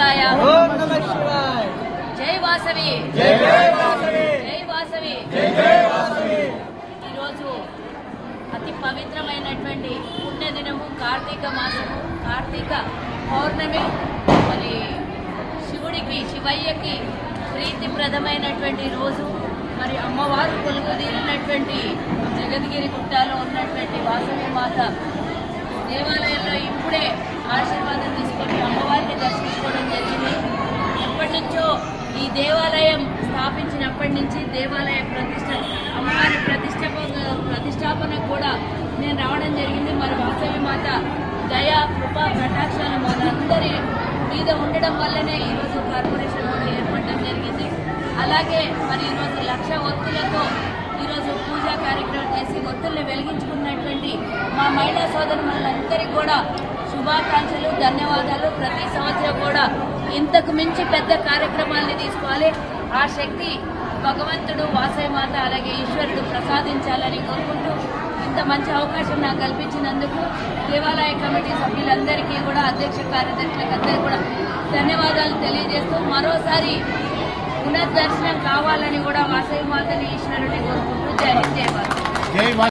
శివాయ. ఓం నమ శివాయ. జై వాసవి. జై జై వాసవి. జై వాసవి. జై జై వాసవి. ఈరోజు అతి పవిత్రమైనటువంటి పుణ్యదినము కార్తీక మాసము కార్తీక పౌర్ణమి. మరి శివుడికి శివయ్యకి ప్రీతిప్రదమైనటువంటి రోజు. మరి అమ్మవారు కొలుగుదీరినటువంటి జగద్గిరి గుట్టలో ఉన్నటువంటి వాసవి మాత ఈ దేవాలయం స్థాపించినప్పటి నుంచి దేవాలయ ప్రతిష్ట అమ్మవారి ప్రతిష్ట ప్రతిష్టాపన కూడా నేను రావడం జరిగింది. మరి వాసవి మాత దయ కృప కటాక్షాలు మనందరి మీద ఉండడం వల్లనే ఈరోజు కార్పొరేషన్ కూడా ఏర్పడడం జరిగింది. అలాగే మరి ఈరోజు లక్ష ఒత్తులతో ఈరోజు పూజా కార్యక్రమం చేసి ఒత్తుల్ని వెలిగించుకున్నటువంటి మా మహిళా సోదరులందరికీ కూడా శుభాకాంక్షలు ధన్యవాదాలు. ప్రతి సంవత్సరం కూడా ఇంతకు మించి పెద్ద కార్యక్రమాల్ని తీసుకోవాలి. ఆ శక్తి భగవంతుడు వాసయమాత మాత అలాగే ఈశ్వరుడు ప్రసాదించాలని కోరుకుంటూ ఇంత మంచి అవకాశం నాకు కల్పించినందుకు దేవాలయ కమిటీ సభ్యులందరికీ కూడా అధ్యక్ష కార్యదర్శులకు కూడా ధన్యవాదాలు తెలియజేస్తూ మరోసారి పునర్దర్శనం కావాలని కూడా వాసవి మాతని ఈశ్వరుని కోరుకుంటూ జై జై